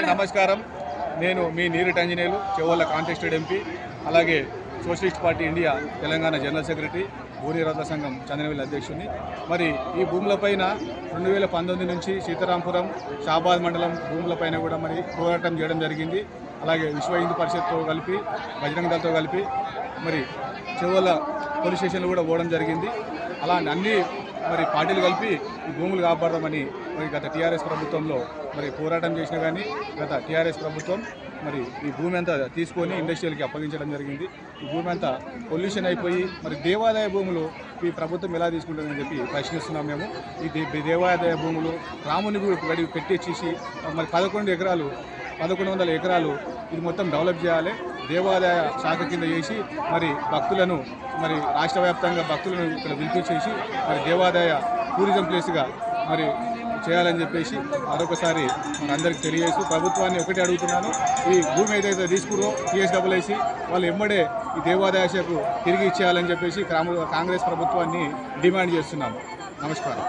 అందరికీ నమస్కారం. నేను మీ నీరు టంజనేలు చెవోళ్ళ కాంటెస్టెడ్ ఎంపీ అలాగే socialist party India Telangana general secretary భూరి సంఘం చంద్రవేలి అధ్యక్షుడిని. మరి ఈ భూములపైన రెండు వేల పంతొమ్మిది నుంచి సీతారాంపురం షాబాద్ మండలం భూములపైన కూడా మరి పోరాటం చేయడం జరిగింది. అలాగే విశ్వ హిందూ పరిషత్తో కలిపి బజరంగ దళతో కలిపి మరి చెవుల పోలీస్ స్టేషన్లో కూడా పోవడం జరిగింది. అలా అన్ని మరి పార్టీలు కలిపి ఈ భూములు కాపాడదామని మరి గత టీఆర్ఎస్ ప్రభుత్వంలో మరి పోరాటం చేసినా కానీ గత టీఆర్ఎస్ ప్రభుత్వం మరి ఈ భూమి అంతా తీసుకొని ఇండస్ట్రియల్కి అప్పగించడం జరిగింది. ఈ భూమి అంతా పొల్యూషన్ అయిపోయి మరి దేవాదాయ భూములు ఈ ప్రభుత్వం ఎలా తీసుకుంటుందని చెప్పి ప్రశ్నిస్తున్నాం మేము. ఈ దేవాదాయ భూములు రాముని గుడి పెట్టించేసి మరి పదకొండు ఎకరాలు పదకొండు వందల ఎకరాలు ఇది మొత్తం డెవలప్ చేయాలి. దేవాదాయ శాఖ కింద చేసి మరి భక్తులను మరి రాష్ట్ర వ్యాప్తంగా భక్తులను ఇక్కడ పిలిపించేసి మరి దేవాదాయ టూరిజం ప్లేస్గా మరి చేయాలని చెప్పేసి మరొకసారి మన అందరికి తెలియజేస్తూ ప్రభుత్వాన్ని ఒకటి అడుగుతున్నాను. ఈ భూమి ఏదైతే తీసుకురో టీఎస్డబ్ల్యూసి వాళ్ళు ఎమ్మడే ఈ దేవాదాయ శాఖకు తిరిగి ఇచ్చేయాలని చెప్పేసి కాంగ్రెస్ ప్రభుత్వాన్ని డిమాండ్ చేస్తున్నాము. నమస్కారం.